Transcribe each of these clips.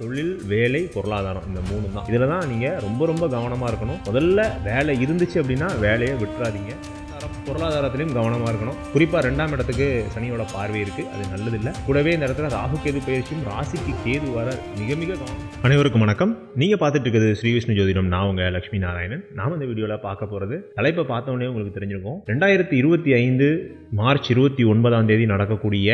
தொழில் வேலை பொருளாதாரம் இந்த மூணு தான். இதில் தான் நீங்கள் ரொம்ப ரொம்ப கவனமாக இருக்கணும். முதல்ல வேலை இருந்துச்சு அப்படின்னா வேலையை விட்டுறாதீங்க. பொருளாதாரத்திலையும் கவனமாக இருக்கணும். குறிப்பாக ரெண்டாம் இடத்துக்கு சனியோட பார்வை இருக்குது அது நல்லதில்லை. கூடவே இந்த இடத்துல ராகு கேது பயிற்சியும் ராசிக்கு கேது வர மிக மிக கவனம். அனைவருக்கும் வணக்கம். நீங்கள் பார்த்துட்டு இருக்கிறது ஸ்ரீ விஷ்ணு ஜோதிடம். நான் உங்கள் லட்சுமி நாராயணன். நாம் இந்த வீடியோவில் பார்க்க போகிறது தலைப்பை பார்த்தோன்னே உங்களுக்கு தெரிஞ்சிருக்கும். ரெண்டாயிரத்தி இருபத்தி ஐந்து மார்ச் இருபத்தி ஒன்பதாம் தேதி நடக்கக்கூடிய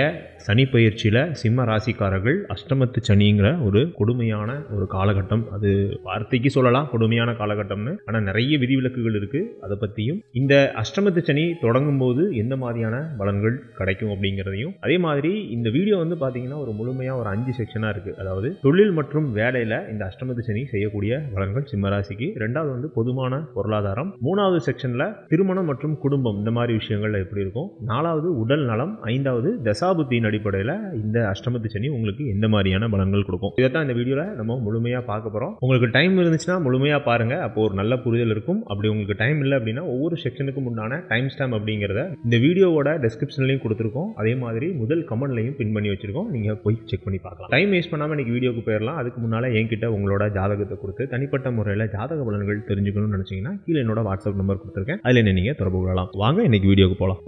சனி பயிற்சியில் சிம்ம ராசிக்காரர்கள் அஷ்டமத்து சனிங்கிற ஒரு கொடுமையான ஒரு காலகட்டம். அது வார்த்தைக்கு சொல்லலாம். கொடுமையான காலகட்டம்னு. ஆனால் நிறைய விதிவிலக்குகள் இருக்குது அதை பற்றியும் இந்த அஷ்டமத்து சனி தொடங்கும் போது எந்த மாதிரியான பலன்கள் கிடைக்கும் அப்படிங்கிறதையும் அதே மாதிரி இந்த வீடியோ வந்து பார்த்தீங்கன்னா ஒரு முழுமையாக ஒரு அஞ்சு செக்ஷனாக இருக்குது அதாவது தொழில் மற்றும் வேலையில் இந்த அஷ்டமத்து சனி செய்யக்கூடிய பலன்கள் சிம்மராசிக்கு. ரெண்டாவது வந்து பொதுமான பொருளாதாரம். மூணாவது செக்ஷனில் திருமணம் மற்றும் குடும்பம் இந்த மாதிரி விஷயங்கள் எப்படி இருக்கும்? நாலாவது உடல் நலம். ஐந்தாவது தசாபுத்தியின் அடிப்படையில் இந்த அஷ்டமத்து சனி உங்களுக்கு எந்த மாதிரியான பலன்கள் கொடுக்கும்? இதைத்தான் இந்த வீடியோவில் நம்ம முழுமையாக பார்க்க போகிறோம் உங்களுக்கு டைம் இருந்துச்சுன்னா முழுமையாக பாருங்கள் அப்போ ஒரு நல்ல புரிதல் இருக்கும். அப்படி உங்களுக்கு டைம் இல்லை அப்படின்னா ஒவ்வொரு செக்ஷனுக்கும் உண்டான டைம் ஸ்டாம்ப் அப்படிங்கிறத இந்த வீடியோவோட டெஸ்கிரிப்ஷன்லையும் கொடுத்துருக்கோம். அதே மாதிரி முதல் கமெண்ட்லையும் பின் பண்ணி வச்சிருக்கோம். நீங்கள் போய் செக் பண்ணி பார்க்கலாம். டைம் வேஸ்ட் பண்ணாமல் இன்னைக்கு வீடியோக்கு போயிடலாம் அதுக்கு முன்னால் என்கிட்ட உங்களோட ஜாதகத்தை கொடுத்து தனிப்பட்ட முறையில் ஜாதக பலன்கள் தெரிஞ்சுக்கணும்னு நினச்சிங்கன்னா கீழே என்னோட வாட்ஸ்அப் நம்பர் கொடுத்துருக்கேன். அதில் என்ன நீங்கள் தொடர்பு கொள்ளலாம். வாங்க இன்னைக்கு வீடியோக்கு போகலாம்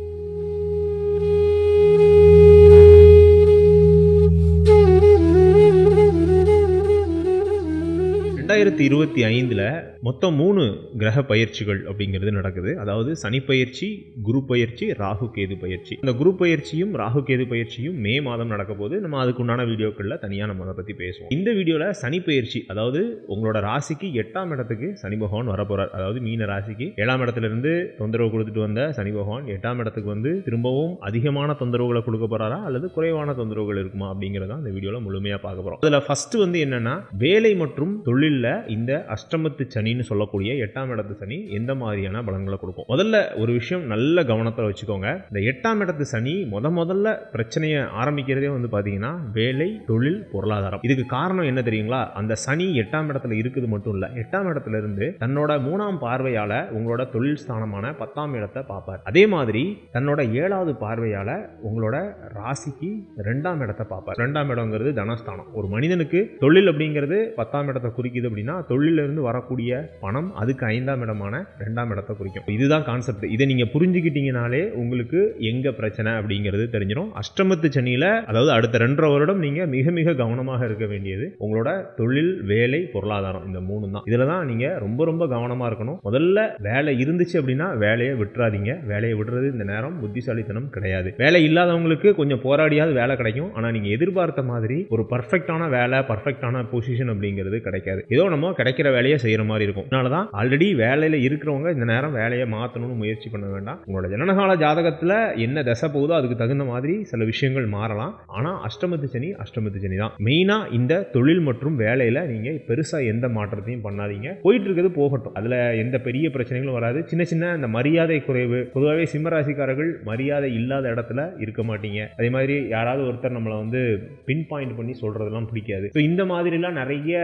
ரெண்டாயிரத்தி இருபத்தி ஐந்தில் மொத்தம் மூணு கிரக பயிற்சிகள் அப்படிங்கிறது நடக்குது. அதாவது சனி பயிற்சி குரு பயிற்சி ராகு கேது பயிற்சி. இந்த குரு பயிற்சியும் ராகு கேது பயிற்சியும் மே மாதம் நடக்க போது நம்ம அதுக்குண்டான வீடியோக்களில் தனியாக நம்ம அதை பற்றி பேசுவோம். இந்த வீடியோவில் சனி பயிற்சி அதாவது உங்களோட ராசிக்கு எட்டாம் இடத்துக்கு சனி பகவான் வரப்போகிறார் அதாவது மீன ராசிக்கு ஏழாம் இடத்துல இருந்து தொந்தரவு கொடுத்துட்டு வந்த சனி பகவான் எட்டாம் இடத்துக்கு வந்து திரும்பவும் அதிகமான தொந்தரவுகளை கொடுக்க போகிறாரா அல்லது குறைவான தொந்தரவுகள் இருக்குமா? அப்படிங்கிறத இந்த வீடியோவில் முழுமையாக பார்க்க போகிறோம் அதில் ஃபஸ்ட்டு வந்து என்னென்னா வேலை மற்றும் தொழிலில் இந்த அஷ்டமத்து சனின்னு சொல்லக்கூடிய எட்டாம் இடத்து சனி எந்த மாதிரியான பலன்களை கொடுக்கும்? முதல்ல ஒரு விஷயம் நல்ல கவனத்தில் வச்சுக்கோங்க. இந்த எட்டாம் இடத்து சனி முத முதல்ல பிரச்சனையை ஆரம்பிக்கிறதே வந்து பார்த்தீங்கன்னா வேலை தொழில் பொருளாதாரம். இதுக்கு காரணம் என்ன தெரியுங்களா? அந்த சனி எட்டாம் இடத்துல இருக்குது மட்டும் இல்லை. எட்டாம் இடத்துல இருந்து தன்னோட மூணாம் பார்வையால உங்களோட தொழில் ஸ்தானமான பத்தாம் இடத்தை பார்ப்பார். அதே மாதிரி தன்னோட ஏழாவது பார்வையால உங்களோட ராசிக்கு ரெண்டாம் இடத்தை பார்ப்பார். ரெண்டாம் இடங்கிறது தனஸ்தானம். ஒரு மனிதனுக்கு தொழில் அப்படிங்கிறது பத்தாம் இடத்தை குறிக்குது அப்படின்னா தொழிலிருந்து வரக்கூடிய பணம் அதுக்கு ஐந்தாம் இடமான ரெண்டாம் இடத்தை குறிக்கும். இதுதான் கான்செப்ட் இதை நீங்க புரிஞ்சுக்கிட்டீங்கனாலே உங்களுக்கு எங்க பிரச்சனை அப்படிங்கிறது தெரிஞ்சிடும் அஷ்டமத்து சனியில் அதாவது அடுத்த ரெண்டரை வருடம் நீங்க மிக மிக கவனமாக இருக்க வேண்டியது உங்களோட தொழில் வேலை பொருளாதாரம். இந்த மூணு தான். இதில் தான் நீங்க ரொம்ப ரொம்ப கவனமாக இருக்கணும். முதல்ல வேலை இருந்துச்சு அப்படின்னா வேலையை விட்டுறாதீங்க. வேலையை விடுறது இந்த நேரம் புத்திசாலித்தனம் கிடையாது. வேலை இல்லாதவங்களுக்கு கொஞ்சம் போராடியாவது வேலை கிடைக்கும். ஆனால் நீங்க எதிர்பார்த்த மாதிரி ஒரு பர்ஃபெக்டான வேலை பர்ஃபெக்டான பொசிஷன் அப்படிங்கிறது கிடைக்காது. ஏதோ நம்ம கிடைக்கிற வேலையை செய்யற மாதிரி இருக்கும். அதனால தான் ஆல்ரெடி வேலையில இருக்கிறவங்க இந்த நேரம் வேலையை மாற்றணும்னு முயற்சி பண்ண வேண்டாம். உங்களோட ஜனனகால ஜாதகத்துல என்ன தசை போகுதோ அதுக்கு தகுந்த மாதிரி சில விஷயங்கள் மாறலாம். ஆனா அஷ்டமத்து சனி அஷ்டமத்து சனி தான். மெயினா இந்த தொழில் மற்றும் வேலையில நீங்க பெருசா எந்த மாற்றத்தையும் பண்ணாதீங்க. போயிட்டு இருக்கிறது போகட்டும். அதுல எந்த பெரிய பிரச்சனைகளும் வராது. சின்ன சின்ன இந்த மரியாதை குறைவு. பொதுவாகவே சிம்மராசிக்காரர்கள் மரியாதை இல்லாத இடத்துல இருக்க மாட்டீங்க. அதே மாதிரி யாராவது ஒருத்தர் நம்மளை வந்து பின் பாயிண்ட் பண்ணி சொல்றதெல்லாம் பிடிக்காது. ஸோ இந்த மாதிரிலாம் நிறைய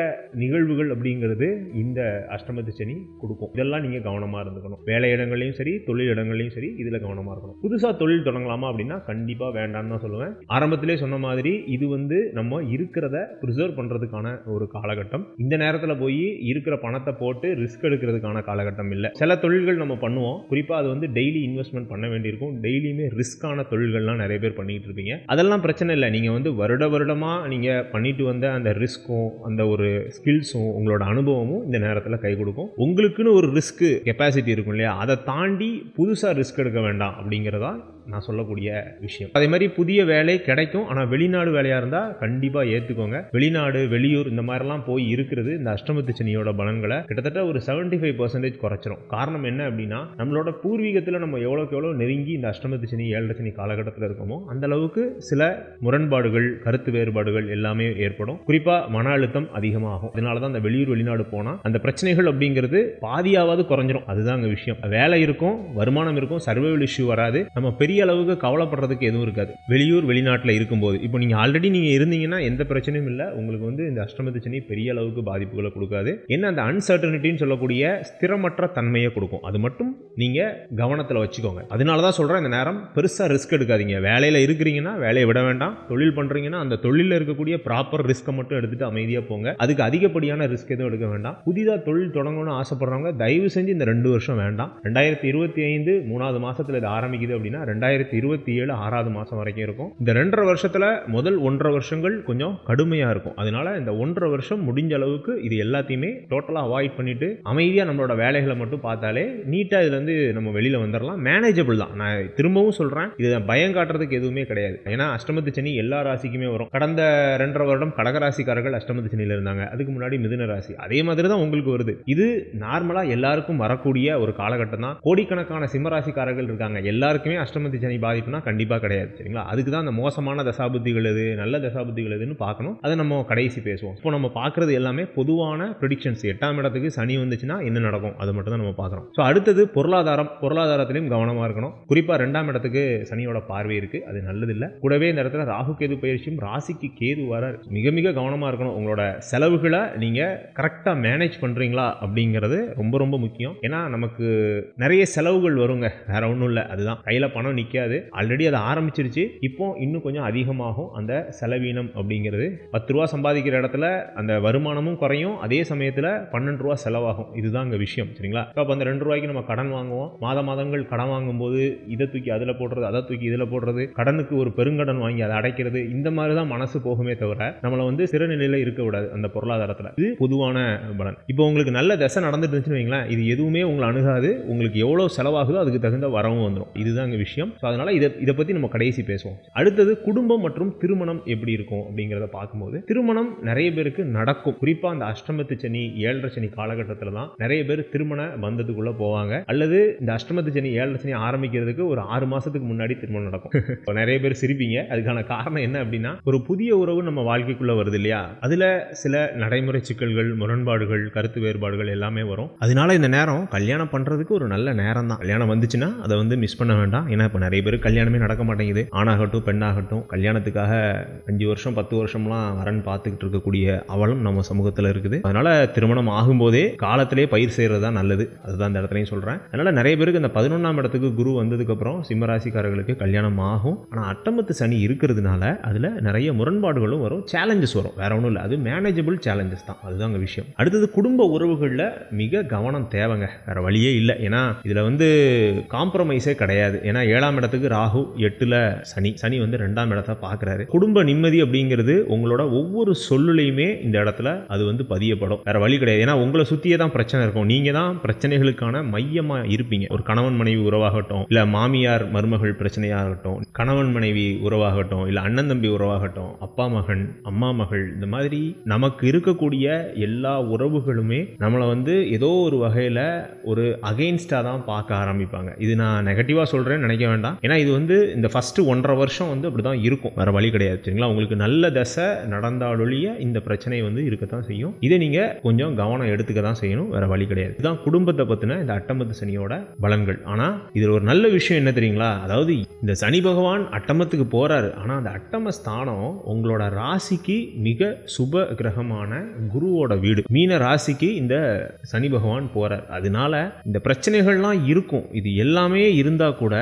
நிகழ்வுகள் அப்படி அப்படிங்கிறது இந்த அஷ்டமத்து சனி கொடுக்கும். இதெல்லாம் நீங்க கவனமா இருந்துக்கணும். வேலை இடங்கள்லையும் சரி தொழில் இடங்கள்லையும் சரி இதுல கவனமா இருக்கணும். புதுசா தொழில் தொடங்கலாமா அப்படின்னா கண்டிப்பா வேண்டாம்னு தான் சொல்லுவேன். ஆரம்பத்திலே சொன்ன மாதிரி இது வந்து நம்ம இருக்கிறத ப்ரிசர்வ் பண்றதுக்கான ஒரு காலகட்டம். இந்த நேரத்துல போய் இருக்கிற பணத்தை போட்டு ரிஸ்க் எடுக்கிறதுக்கான காலகட்டம் இல்லை. சில தொழில்கள் நம்ம பண்ணுவோம். குறிப்பா அது வந்து டெய்லி இன்வெஸ்ட்மெண்ட் பண்ண வேண்டியிருக்கும். டெய்லியுமே ரிஸ்கான தொழில்கள்லாம் நிறைய பேர் பண்ணிட்டு இருப்பீங்க. அதெல்லாம் பிரச்சனை இல்லை. நீங்க வந்து வருட வருடமா நீங்க பண்ணிட்டு வந்த அந்த ரிஸ்க்கும் அந்த ஒரு ஸ்கில்ஸும் உங்களோட அனுபவமும் இந்த நேரத்தில் கை கொடுக்கும். உங்களுக்குன்னு ஒரு ரிஸ்க்கு கெப்பாசிட்டி இருக்கும் இல்லையா? அதை தாண்டி புதுசாக ரிஸ்க் எடுக்க வேண்டாம் அப்படிங்கிறதா நான் சொல்லக்கூடிய விஷயம். அதே மாதிரி புதிய வேலை கிடைக்கும். ஆனால் வெளிநாடு வேலையாக இருந்தால் கண்டிப்பாக ஏற்றுக்கோங்க வெளிநாடு வெளியூர் இந்த மாதிரிலாம் போய் இருக்கிறது இந்த அஷ்டமத்து சனியோட பலன்களை கிட்டத்தட்ட ஒரு செவன்டி ஃபைவ் பர்சன்டேஜ் குறைச்சிரும். காரணம் என்ன அப்படின்னா நம்மளோட பூர்வீகத்தில் நம்ம எவ்வளோக்கு எவ்வளோ நெருங்கி இந்த அஷ்டமத்து சனி ஏழரை சனி காலகட்டத்தில் இருக்கோமோ அந்த அளவுக்கு சில முரண்பாடுகள் கருத்து வேறுபாடுகள் எல்லாமே ஏற்படும். குறிப்பாக மன அழுத்தம் அதிகமாகும். அதனால தான் அந்த வெளியூர் வெளிநாடு போனால் அந்த பிரச்சனைகள் அப்படிங்கிறது பாதியாவது குறைஞ்சிரும். அதுதான் அங்கே விஷயம். வேலை இருக்கும் வருமானம் இருக்கும் சர்வைவல் இஷ்யூ வராது. நம்ம பெரிய பெரிய அளவுக்கு கவலைப்படுறதுக்கு எதுவும் இருக்காது. வெளியூர் வெளிநாட்டில் இருக்கும்போது. இப்போ நீங்கள் ஆல்ரெடி நீங்கள் இருந்தீங்கன்னா எந்த பிரச்சனையும் இல்லை. உங்களுக்கு வந்து இந்த அஷ்டமத்து சனி பெரிய அளவுக்கு பாதிப்புகளை கொடுக்காது. என்ன அந்த அன்சர்டனிட்டின்னு சொல்லக்கூடிய ஸ்திரமற்ற தன்மையை கொடுக்கும். அது மட்டும் நீங்கள் கவனத்தில் வச்சுக்கோங்க. அதனால தான் சொல்கிறேன் இந்த நேரம் பெருசாக ரிஸ்க் எடுக்காதீங்க. வேலையில் இருக்கிறீங்கன்னா வேலையை விட வேண்டாம். தொழில் பண்ணுறீங்கன்னா அந்த தொழிலில் இருக்கக்கூடிய ப்ராப்பர் ரிஸ்க்கை மட்டும் எடுத்துட்டு அமைதியாக போங்க. அதுக்கு அதிகப்படியான ரிஸ்க் எதுவும் எடுக்க வேண்டாம். புதிதாக தொழில் தொடங்கணும்னு ஆசைப்படுறவங்க தயவு செஞ்சு இந்த ரெண்டு வருஷம் வேண்டாம். ரெண்டாயிரத்தி இருபத்தி ஐந்து மூணாவது மாதத்தில் இது ஆரம்பிக்குது அப்படின்னா ரெண்டாயிரத்தி ரெண்டாயிரத்தி இருபத்தி ஏழு ஆறாவது மாதம் வரைக்கும் இருக்கும். இந்த ரெண்டரை வருஷத்தில் முதல் ஒன்றரை வருஷங்கள் கொஞ்சம் கடுமையாக இருக்கும். அதனால இந்த ஒன்றரை வருஷம் முடிஞ்ச அளவுக்கு இது எல்லாத்தையுமே டோட்டலாக அவாய்ட் பண்ணிட்டு அமைதியாக நம்மளோட வேலைகளை மட்டும் பார்த்தாலே நீட்டாக இதுலேருந்து நம்ம வெளியில் வந்துடலாம் மேனேஜபிள் தான். நான் திரும்பவும் சொல்கிறேன் இது பயம் காட்டுறதுக்கு எதுவுமே கிடையாது. ஏன்னா அஷ்டமத்து சனி எல்லா ராசிக்குமே வரும். கடந்த ரெண்டரை வருடம் கடகராசிக்காரர்கள் அஷ்டமத்து சனியில் இருந்தாங்க. அதுக்கு முன்னாடி மிதுன ராசி. அதே மாதிரி தான் உங்களுக்கு வருது. இது நார்மலாக எல்லாருக்கும் வரக்கூடிய ஒரு காலகட்டம் தான். கோடிக்கணக்கான சிம்மராசிக்காரர்கள் இருக்காங்க. எல்லாருக்குமே அஷ்டமத்து சனி பாதிப்புனா கண்டிப்பாக கிடையாது சரிங்களா? அதுக்கு தான் அந்த மோசமான தசாபுத்திகள் எது நல்ல தசாபுத்திகள் எதுன்னு பார்க்கணும். அதை நம்ம கடைசி பேசுவோம். இப்போ நம்ம பார்க்கறது எல்லாமே பொதுவான ப்ரிடிக்ஷன்ஸ் எட்டாம் இடத்துக்கு சனி வந்துச்சுன்னா என்ன நடக்கும்? அது மட்டும் தான் நம்ம பார்க்குறோம். ஸோ அடுத்தது பொருளாதாரம். பொருளாதாரத்திலையும் கவனமாக இருக்கணும். குறிப்பாக ரெண்டாம் இடத்துக்கு சனியோட பார்வை இருக்குது அது நல்லதில்லை. கூடவே இந்த இடத்துல ராகு கேது பயிற்சியும் ராசிக்கு கேது வர மிக மிக கவனமாக இருக்கணும். உங்களோட செலவுகளை நீங்கள் கரெக்டாக மேனேஜ் பண்ணுறீங்களா அப்படிங்கிறது ரொம்ப ரொம்ப முக்கியம். ஏன்னா நமக்கு நிறைய செலவுகள் வருங்க. வேற ஒன்றும் இல்லை. அதுதான். கையில் பணம் நிற்காது ஆல்ரெடி அதை ஆரம்பிச்சிருச்சு. இப்போ இன்னும் கொஞ்சம் அதிகமாகும் அந்த செலவீனம் அப்படிங்கிறது. பத்து ரூபா சம்பாதிக்கிற இடத்துல அந்த வருமானமும் குறையும். அதே சமயத்தில் பன்னெண்டு ரூபா செலவாகும். இதுதான் அங்கே விஷயம். சரிங்களா? இப்போ அந்த ரெண்டு ரூபாய்க்கு நம்ம கடன் வாங்குவோம். மாத மாதங்கள் கடன் வாங்கும்போது இதை தூக்கி அதில் போடுறது அதை தூக்கி இதில் போடுறது கடனுக்கு ஒரு பெருங்கடன் வாங்கி அதை அடைக்கிறது இந்த மாதிரி தான் மனசு போகுமே தவிர நம்மளை வந்து சிறநிலையில் இருக்க விடாது அந்த பொருளாதாரத்தில். இது பொதுவான பலன். இப்போ உங்களுக்கு நல்ல தசை நடந்துட்டு இருந்துச்சுன்னு வைங்களேன் இது எதுவுமே உங்களை அணுகாது. உங்களுக்கு எவ்வளோ செலவாகுதோ அதுக்கு தகுந்த வரவும் வந்துடும் இதுதான் விஷயம். ஸோ அதனால இதை இதை பற்றி நம்ம கடைசி பேசுவோம். அடுத்தது குடும்பம் மற்றும் திருமணம் எப்படி இருக்கும் அப்படிங்கிறத பார்க்கும்போது திருமணம் நிறைய பேருக்கு நடக்கும். குறிப்பாக அந்த அஷ்டமத்து சனி ஏழரை சனி காலகட்டத்தில் தான் நிறைய பேர் திருமண பந்தத்துக்குள்ளே போவாங்க. அல்லது இந்த அஷ்டமத்து சனி ஏழரை சனி ஆரம்பிக்கிறதுக்கு ஒரு ஆறு மாதத்துக்கு முன்னாடி திருமணம் நடக்கும். இப்போ நிறைய பேர் சிரிப்பீங்க. அதுக்கான காரணம் என்ன அப்படின்னா ஒரு புதிய உறவு நம்ம வாழ்க்கைக்குள்ளே வருது இல்லையா? அதில் சில நடைமுறை சிக்கல்கள் முரண்பாடுகள் கருத்து வேறுபாடுகள் எல்லாமே வரும். அதனால இந்த நேரம் கல்யாணம் பண்ணுறதுக்கு ஒரு நல்ல நேரம் தான் கல்யாணம் வந்துச்சுன்னா அதை வந்து மிஸ் பண்ண வேண்டாம். ஏன்னா இப்போ நிறைய பேர் கல்யாணமே நடக்க மாட்டேங்குது. ஆணாகட்டும் பெண்ணாகட்டும் கல்யாணத்துக்காக அஞ்சு வருஷம் பத்து வருஷம்லாம் வரன் பார்த்துக்கிட்டு இருக்கக்கூடிய அவலம் நம்ம சமூகத்தில் இருக்குது. அதனால திருமணம் ஆகும்போதே காலத்திலே பயிர் செய்கிறது தான் நல்லது. அதுதான் இந்த இடத்துலையும் சொல்கிறேன் அதனால நிறைய பேருக்கு இந்த பதினொன்றாம் இடத்துக்கு குரு வந்ததுக்கப்புறம் சிம்மராசிக்காரர்களுக்கு கல்யாணம் ஆகும். ஆனால் அட்டமத்து சனி இருக்கிறதுனால அதில் நிறைய முரண்பாடுகளும் வரும் சேலஞ்சஸ் வரும். வேற ஒன்றும் இல்லை. அது மேனேஜபிள் சேலஞ்சஸ் தான். அதுதான் அங்கே விஷயம். அடுத்தது குடும்ப உறவுகளில் மிக கவனம் தேவைங்க. வேற வழியே இல்லை. ஏன்னா இதில் வந்து காம்ப்ரமைஸே கிடையாது. ஏன்னா ஏழாம் இடத்துக்கு ராகு எட்டில் சனி. சனி வந்து ரெண்டாம் இடத்தை பார்க்குறாரு. குடும்ப நிம்மதி அப்படிங்கிறது உங்களோட ஒவ்வொரு சொல்லுலையுமே இந்த இடத்துல அது வந்து பதியப்படும். வேற வழி கிடையாது. ஏன்னா உங்களை சுற்றியே தான் பிரச்சனை இருக்கும். நீங்கள் தான் பிரச்சனைகளுக்கான மையமாக இருப்பீங்க. ஒரு கணவன் மனைவி உறவாகட்டும் இல்லை மாமியார் மருமகள் பிரச்சனையாகட்டும் கணவன் மனைவி உறவாகட்டும் இல்லை அண்ணன் தம்பி உறவாகட்டும் அப்பா மகன் அம்மா மகள் இந்த மாதிரி நமக்கு இருக்கக்கூடிய எல்லா உறவுகளுமே நம்மளை வந்து ஏதோ ஒரு வகையில் ஒரு அகெயின்ஸ்டாக தான் பார்க்க ஆரம்பிப்பாங்க. இது நான் நெகட்டிவாக சொல்கிறேன்னு நினைக்க வேண்டாம். ஏன்னா இது வந்து இந்த ஃபஸ்ட்டு ஒன்றரை வருஷம் வந்து அப்படி தான் இருக்கும். வேறு வழி கிடையாது சரிங்களா? உங்களுக்கு நல்ல தசை நடந்தாலொழிய இந்த பிரச்சனை வந்து இருக்கத்தான் செய்யும். இதை நீங்கள் கொஞ்சம் கவனம் எடுத்துக்க தான் செய்யணும். வேறு வழி கிடையாது. இதுதான் குடும்பத்தை பற்றின இந்த அட்டமத்து சனியோட பலன்கள். ஆனால் இதில் ஒரு நல்ல விஷயம் என்ன தெரியுங்களா? அதாவது இந்த சனி பகவான் அட்டமத்துக்கு போகிறாரு ஆனால் அந்த அட்டம ஸ்தானம் உங்களோட ராசிக்கு மிக சுப கிரகமான குருவோட வீடு. மீன ராசிக்கு இந்த சனி பகவான் போகிறார் அதனால இந்த பிரச்சனைகள்லாம் இருக்கும். இது எல்லாமே இருந்தால் கூட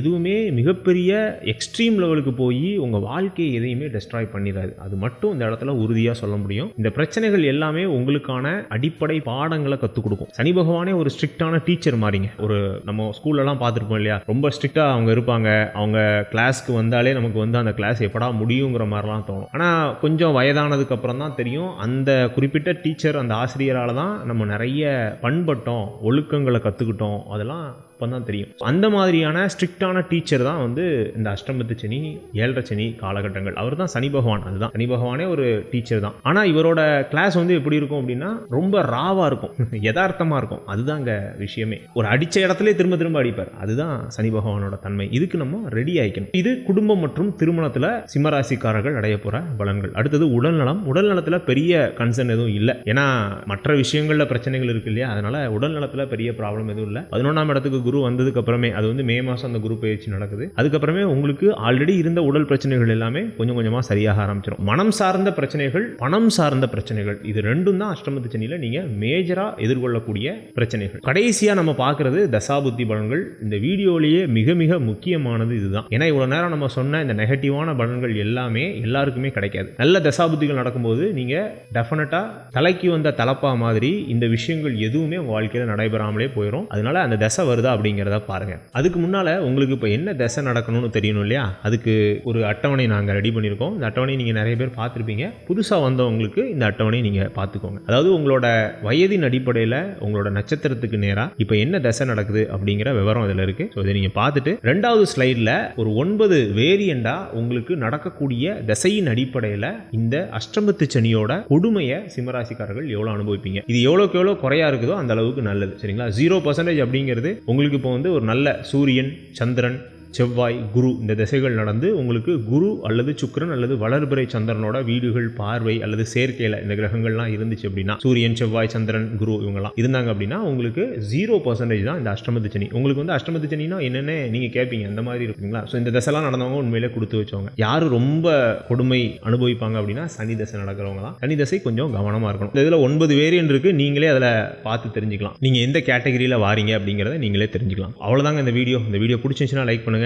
எதுவுமே மிகப்பெரிய எக்ஸ்ட்ரீம் லெவலுக்கு போய் உங்கள் வாழ்க்கையை எதையுமே டெஸ்ட்ராய் பண்ணிடாது. அது மட்டும் இந்த இடத்துல உறுதியாக சொல்ல முடியும். இந்த பிரச்சனைகள் எல்லாமே உங்களுக்கான அடிப்படை பாடங்களை கற்றுக் கொடுக்கும். சனி பகவானே ஒரு ஸ்ட்ரிக்டான டீச்சர் மாறிங்க. ஒரு நம்ம ஸ்கூல்லலாம் பார்த்துருப்போம் இல்லையா? ரொம்ப ஸ்ட்ரிக்டாக அவங்க இருப்பாங்க. அவங்க கிளாஸ்க்கு வந்தாலே நமக்கு வந்து அந்த கிளாஸ் எப்படா முடியுங்கிற மாதிரிலாம் தோணும். ஆனால் கொஞ்சம் வயதானதுக்கு அப்புறம் தான் தெரியும். அந்த குறிப்பிட்ட டீச்சர் அந்த ஆசிரியரால் தான் நம்ம நிறைய பண்பட்டோம் ஒழுக்கங்களை கற்றுக்கிட்டோம் அதெல்லாம் அப்போ தான் தெரியும். அந்த மாதிரியான ஸ்ட்ரிக்டான டீச்சர் தான் வந்து இந்த அஷ்டமத்து சனி ஏழரை சனி காலகட்டங்கள். அவர் தான் சனி பகவான். அதுதான். சனி பகவானே ஒரு டீச்சர் தான். ஆனால் இவரோட கிளாஸ் வந்து எப்படி இருக்கும் அப்படின்னா ரொம்ப ராவாக இருக்கும். யதார்த்தமாக இருக்கும். அதுதான் அங்கே விஷயமே. ஒரு அடித்த இடத்துல திரும்ப திரும்ப அடிப்பார். அதுதான் சனி பகவானோட தன்மை. இதுக்கு நம்ம ரெடி ஆகிக்கணும் இது குடும்பம் மற்றும் திருமணத்தில் சிம்மராசிக்காரர்கள் அடைய போகிற பலன்கள். அடுத்தது உடல்நலம் உடல்நலத்தில் பெரிய கன்சர்ன் எதுவும் இல்லை. ஏன்னா மற்ற விஷயங்களில் பிரச்சனைகள் இருக்கு இல்லையா? அதனால உடல்நலத்தில் பெரிய ப்ராப்ளம் எதுவும் இல்லை. பதினொன்றாம் இடத்துக்கு குரு வந்ததுக்கு அப்புறமே அது வந்து மே மாதம் அந்த குரு பயிற்சி நடக்குது. அதுக்கப்புறமே உங்களுக்கு ஆல்ரெடி இருந்த உடல் பிரச்சனைகள் எல்லாமே கொஞ்சம் கொஞ்சமாக சரியாக ஆரம்பிச்சிடும் மனம் சார்ந்த பிரச்சனைகள் பணம் சார்ந்த பிரச்சனைகள் இது ரெண்டும் தான் அஷ்டமத்து சனியில் நீங்கள் மேஜராக எதிர்கொள்ளக்கூடிய பிரச்சனைகள். கடைசியாக நம்ம பார்க்குறது தசாபுத்தி பலன்கள். இந்த வீடியோலேயே மிக மிக முக்கியமானது இதுதான். ஏன்னா இவ்வளோ நேரம் நம்ம சொன்ன இந்த நெகட்டிவான பலன்கள் எல்லாமே எல்லாருக்குமே கிடைக்காது. நல்ல தசாபுத்திகள் நடக்கும்போது நீங்கள் டெஃபினட்டாக தலைக்கு வந்த தலப்பா மாதிரி இந்த விஷயங்கள் எதுவுமே உங்கள் வாழ்க்கையில் நடைபெறாமலே போயிடும் அதனால அந்த தசை வருதா அப்படிங்கிறத பாருங்கள் அதுக்கு முன்னால் உங்களுக்கு இப்போ என்ன திசை நடக்கணும்னு தெரியணும் இல்லையா? அதுக்கு ஒரு அட்டவணை நாங்கள் ரெடி பண்ணியிருக்கோம் இந்த அட்டவணை நீங்கள் நிறைய பேர் பார்த்துருப்பீங்க. புதுசாக வந்தவங்களுக்கு இந்த அட்டவணை நீங்கள் பார்த்துக்கோங்க. அதாவது உங்களோட வயதின் அடிப்படையில் உங்களோட நட்சத்திரத்துக்கு நேராக இப்போ என்ன திசை நடக்குது அப்படிங்கிற விவரம் இதில் இருக்குது ஸோ இதை நீங்கள் பார்த்துட்டு ரெண்டாவது ஸ்லைடில் ஒரு ஒன்பது வேரியண்டாக உங்களுக்கு நடக்கக்கூடிய திசையின் அடிப்படையில் இந்த அஷ்டமத்து சனியோட கொடுமையை சிம்மராசிக்காரர்கள் எவ்வளோ அனுபவிப்பீங்க? இது எவ்வளோக்கு எவ்வளோ குறையா இருக்குதோ அந்த அளவுக்கு நல்லது. சரிங்களா? ஜீரோ பர்சன்டேஜ் அப்படிங்கிறது உங்களுக்கு இப்போ வந்து ஒரு நல்ல சூரியன் சந்திரன் செவ்வாய் குரு இந்த திசைகள் நடந்து உங்களுக்கு குரு அல்லது சுக்கிரன் அல்லது வளர்பிறை சந்திரனோட வீடுகள் பார்வை அல்லது சேர்க்கையில் இந்த கிரகங்கள்லாம் இருந்துச்சு அப்படின்னா சூரியன் செவ்வாய் சந்திரன் குரு இவங்கெல்லாம் இருந்தாங்க அப்படின்னா உங்களுக்கு ஜீரோ பர்சன்டேஜ் தான் இந்த அஷ்டமத்து சனி. உங்களுக்கு வந்து அஷ்டமத்து சனினா என்னென்ன நீங்கள் கேட்பீங்க அந்த மாதிரி இருக்குங்களா ஸோ இந்த தசைலாம் நடந்தவங்க உண்மையிலே கொடுத்து வச்சவங்க. யார் ரொம்ப கொடுமை அனுபவிப்பாங்க அப்படின்னா சனி தசை நடக்கிறவங்க தான். சனி தசை கொஞ்சம் கவனமாக இருக்கணும். இதில் ஒன்பது வேரியன்ட் இருக்குது நீங்களே அதில் பார்த்து தெரிஞ்சுக்கலாம். நீங்கள் எந்த கேட்டகரியில் வாரீங்க அப்படிங்கிறத நீங்களே தெரிஞ்சுக்கலாம். அவ்வளோதாங்க இந்த வீடியோ இந்த வீடியோ பிடிச்சிருந்துச்சுன்னா லைக் பண்ணுங்கள்